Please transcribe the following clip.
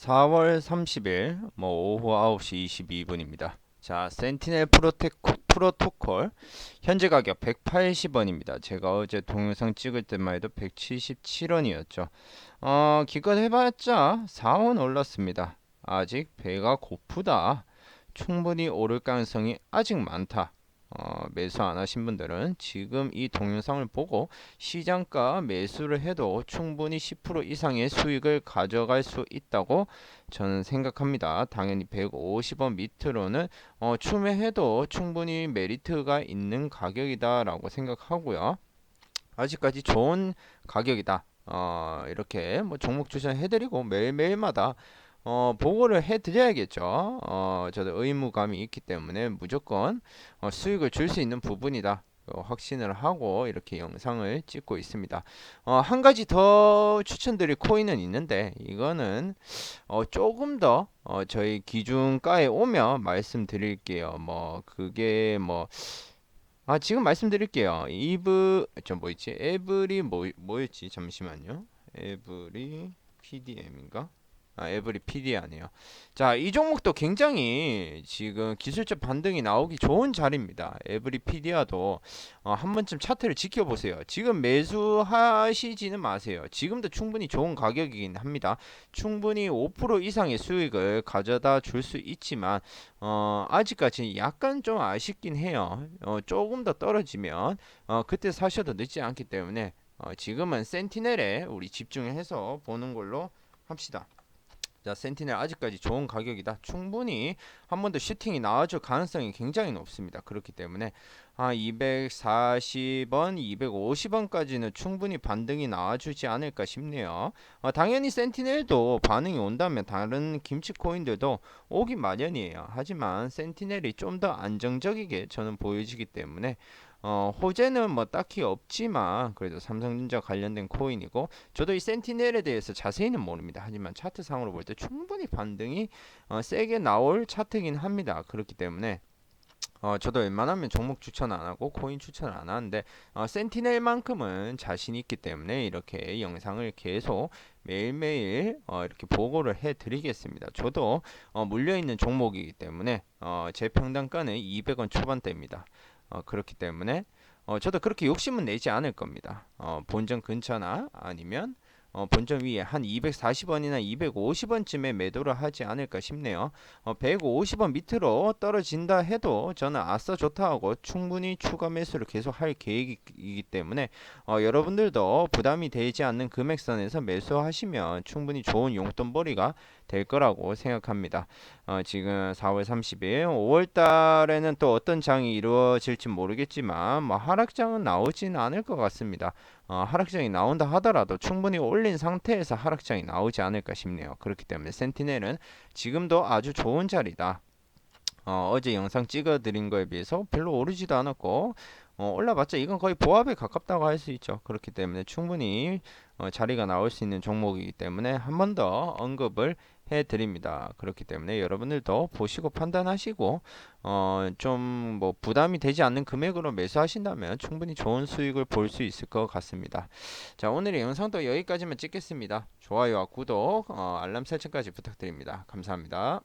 4월 30일 뭐 오후 9시 22분입니다. 자, 센티넬 프로테코, 프로토콜 현재 가격 180원입니다. 제가 어제 동영상 찍을 때만 해도 177원이었죠. 어, 기껏 해봤자 4원 올랐습니다. 아직 배가 고프다. 충분히 오를 가능성이 아직 많다. 어, 매수 안 하신 분들은 지금 이 동영상을 보고 시장가 매수를 해도 충분히 10% 이상의 수익을 가져갈 수 있다고 저는 생각합니다. 당연히 150원 밑으로는 어, 추매해도 충분히 메리트가 있는 가격이다라고 생각하고요. 아직까지 좋은 가격이다. 어, 이렇게 뭐 종목 추천해드리고 매일매일마다 어, 보고를 해드려야겠죠. 어, 저도 의무감이 있기 때문에 무조건 어, 수익을 줄 수 있는 부분이다. 어, 확신을 하고 이렇게 영상을 찍고 있습니다. 어, 한 가지 더 추천드릴 코인은 있는데 이거는 어, 조금 더 어, 저희 기준가에 오면 말씀드릴게요. 뭐 그게 뭐 아, 지금 말씀드릴게요. 이브 저뭐 있지? 에브리 뭐 뭐였지? 잠시만요. 에브리 PDM인가? 아, 에브리 PD 아니에요. 자, 이 종목도 굉장히 지금 기술적 반등이 나오기 좋은 자리입니다. 에브리 PD야도 어, 한 번쯤 차트를 지켜보세요. 지금 매수하시지는 마세요. 지금도 충분히 좋은 가격이긴 합니다. 충분히 5% 이상의 수익을 가져다 줄 수 있지만 어, 아직까지 약간 좀 아쉽긴 해요. 어, 조금 더 떨어지면 어, 그때 사셔도 늦지 않기 때문에 어, 지금은 센티넬에 우리 집중해서 보는 걸로 합시다. 자, 센티넬 아직까지 좋은 가격이다. 충분히 한 번 더 슈팅이 나와줄 가능성이 굉장히 높습니다. 그렇기 때문에 아, 240원, 250원까지는 충분히 반등이 나와주지 않을까 싶네요. 어, 당연히 센티넬도 반응이 온다면 다른 김치 코인들도 오기 마련이에요. 하지만 센티넬이 좀 더 안정적이게 저는 보여지기 때문에 어, 호재는 뭐 딱히 없지만 그래도 삼성전자 관련된 코인이고 저도 이 센티넬에 대해서 자세히는 모릅니다. 하지만 차트상으로 볼 때 충분히 반등이 어, 세게 나올 차트이긴 합니다. 그렇기 때문에 어, 저도 웬만하면 종목 추천 안 하고 코인 추천 안 하는데 어, 센티넬만큼은 자신 있기 때문에 이렇게 영상을 계속 매일매일 어, 이렇게 보고를 해드리겠습니다. 저도 어, 물려있는 종목이기 때문에 어, 제 평단가는 200원 초반대입니다. 어, 그렇기 때문에 어, 저도 그렇게 욕심은 내지 않을 겁니다. 어, 본전 근처나 아니면 어, 본전 위에 한 240원이나 250원쯤에 매도를 하지 않을까 싶네요. 어, 150원 밑으로 떨어진다 해도 저는 아싸 좋다 하고 충분히 추가 매수를 계속 할 계획이기 때문에 어, 여러분들도 부담이 되지 않는 금액선에서 매수하시면 충분히 좋은 용돈벌이가 될 거라고 생각합니다. 어, 지금 4월 30일, 5월 달에는 또 어떤 장이 이루어질지 모르겠지만 뭐 하락장은 나오지는 않을 것 같습니다. 어, 하락장이 나온다 하더라도 충분히 올린 상태에서 하락장이 나오지 않을까 싶네요. 그렇기 때문에 센티넬은 지금도 아주 좋은 자리다. 어, 어제 영상 찍어드린 거에 비해서 별로 오르지도 않았고 어, 올라봤자 이건 거의 보합에 가깝다고 할 수 있죠. 그렇기 때문에 충분히 어, 자리가 나올 수 있는 종목이기 때문에 한 번 더 언급을 해드립니다. 그렇기 때문에 여러분들도 보시고 판단하시고 어, 좀 뭐 부담이 되지 않는 금액으로 매수하신다면 충분히 좋은 수익을 볼 수 있을 것 같습니다. 자 오늘의 영상도 여기까지만 찍겠습니다. 좋아요와 구독, 어, 알람 설정까지 부탁드립니다. 감사합니다.